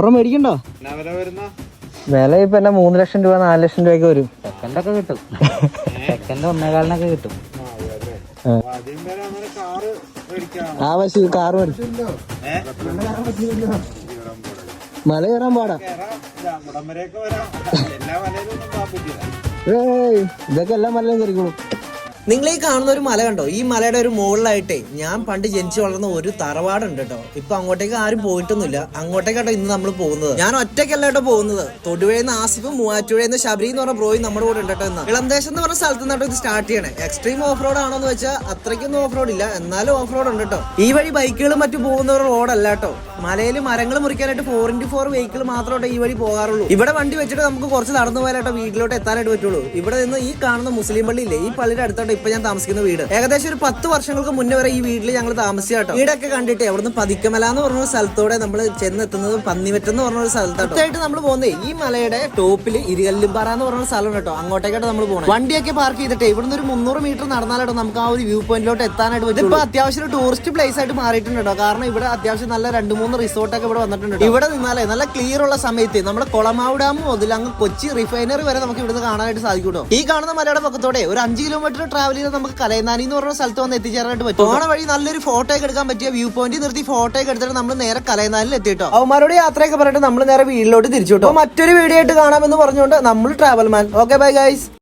ഒരെണ്ണം മേടിക്കണ്ടോ? വില വില ഇപ്പൊ എന്നാ മൂന്ന് ലക്ഷം രൂപ നാല് ലക്ഷം രൂപയൊക്കെ വരും. സെക്കൻഡൊക്കെ കിട്ടും. സെക്കൻഡ് ഒന്നേകാലിനൊക്കെ കിട്ടും. ആ പക്ഷേ കാറ് മേടിച്ചു. മല കയറാൻ പാടാ. ഇതൊക്കെ എല്ലാ മലയിലും ഒന്നും ഏയ് ഇതൊക്കെ എല്ലാം മലയും കയറിക്കോളും. നിങ്ങൾ ഈ കാണുന്ന ഒരു മല കണ്ടോ? ഈ മലയുടെ ഒരു മുകളിലായിട്ടേ ഞാൻ പണ്ട് ജനിച്ചു വളർന്ന ഒരു തറവാടുണ്ട് കേട്ടോ. ഇപ്പൊ അങ്ങോട്ടേക്ക് ആരും പോയിട്ടൊന്നുമില്ല. അങ്ങോട്ടേക്കാട്ടോ ഇന്ന് നമ്മൾ പോകുന്നത്. ഞാൻ ഒറ്റയ്ക്കല്ല കേട്ടോ പോകുന്നത്. തൊടുവേന്ന് ആസിഫും മൂവാറ്റുപുഴയിൽ ശബരി എന്ന് പറഞ്ഞ ബ്രോയും നമ്മുടെ കൂടെ ഉണ്ട് കേട്ടോ ഇന്ന്. ഇളന്തേശം എന്ന് പറഞ്ഞ സ്ഥലത്ത് നിന്നാട്ടോ ഇത് സ്റ്റാർട്ട് ചെയ്യണേ. എക്സ്ട്രീം ഓഫ് റോഡ് ആണോ എന്ന് വെച്ചാൽ അത്രയ്ക്കൊന്നും ഓഫ് റോഡ് ഇല്ല. എന്നാലും ഓഫ് റോഡ് ഉണ്ട് കേട്ടോ. ഈ വഴി ബൈക്കുകളും മറ്റു പോകുന്ന ഒരു റോഡല്ല കേട്ടോ. മലയിൽ മരങ്ങൾ മുറിക്കാനായിട്ട് ഫോർ ഇന്റു ഫോർ വെഹിക്കിൾ മാത്രമേ ഈ വഴി പോകാറുള്ളൂ. ഇവിടെ വണ്ടി വെച്ചിട്ട് നമുക്ക് കുറച്ച് നടന്നു പോയാലോ വീട്ടിലോട്ട് എത്താനായിട്ട് പറ്റുള്ളൂ. ഇവിടെ നിന്ന് ഈ കാണുന്ന മുസ്ലിം പള്ളിയില്ലേ ഈ പള്ളിയുടെ അടുത്തോട്ട് ഇപ്പൊ ഞാൻ താമസിക്കുന്ന വീട്. ഏകദേശം ഒരു പത്ത് വർഷങ്ങൾക്ക് മുന്നേ വരെ ഈ വീട്ടിൽ ഞങ്ങൾ താമസിച്ചാട്ടോ വീടൊക്കെ കണ്ടിട്ട് അവിടുന്ന് പതിക്കമല എന്ന് പറഞ്ഞ ഒരു സ്ഥലത്തോടെ നമ്മൾ ചെന്നെത്തുന്നത് പന്നിമറ്റം എന്ന് പറഞ്ഞ ഒരു സ്ഥലത്തായിട്ട് നമ്മൾ പോകുന്നത് ഈ മലയുടെ ടോപ്പിൽ ഇരികല്ലുംപാറ എന്ന് പറഞ്ഞ സ്ഥലം കേട്ടോ അങ്ങോട്ടേക്കായിട്ട് നമ്മൾ പോകണം വണ്ടിയൊക്കെ പാർക്ക് ചെയ്തിട്ട് ഇവിടുന്ന് ഒരു മുന്നൂറ് മീറ്റർ നടന്നാലോ നമുക്ക് ആ ഒരു വ്യൂ പോയിന്റിലോട്ട് എത്താനായിട്ട് പറ്റും ഇപ്പൊ അത്യാവശ്യം ഒരു ടൂറിസ്റ്റ് പ്ലേസ് ആയിട്ട് മാറിയിട്ടുണ്ട് കേട്ടോ കാരണം ഇവിടെ അത്യാവശ്യം നല്ല രണ്ട് മൂന്ന് റിസോർട്ടൊക്കെ ഇവിടെ വന്നിട്ടുണ്ട്. ഇവിടെ നിന്നാലേ നല്ല ക്ലിയർ ഉള്ള സമയത്ത് നമ്മുടെ കൊളമാവ് ഡാം മുതൽ അങ്ങ് കൊച്ചി റിഫൈനറി വരെ നമുക്ക് ഇവിടുന്ന് കാണാനായിട്ട് സാധിക്കും ഈ കാണുന്ന മലയുടെ പക്കത്തോടെ ഒരു അഞ്ച് കിലോമീറ്റർ ട്രാവൽ ചെയ്ത് നമുക്ക് കലയനാനി എന്ന് പറഞ്ഞ സ്ഥലത്ത് വന്ന് എത്തിച്ചേരാനായിട്ട് പറ്റും. പോണ വഴി നല്ലൊരു ഫോട്ടോ ഒക്കെ എടുക്കാൻ പറ്റിയ വ്യൂ പോയിന്റ് നിർത്തി ഫോട്ടോ ഒക്കെ എടുത്തിട്ട് നമ്മൾ നേരെ കലയനാലിൽ എത്തിട്ടോ. അവന്മാരോട് യാത്രയൊക്കെ പറഞ്ഞിട്ട് നമ്മൾ നേരെ വീട്ടിലോട്ട് തിരിച്ചു കേട്ടോ. മറ്റൊരു വീഡിയോ ആയിട്ട് കാണാമെന്ന് പറഞ്ഞുകൊണ്ട് നമ്മൾ travel man okay bye guys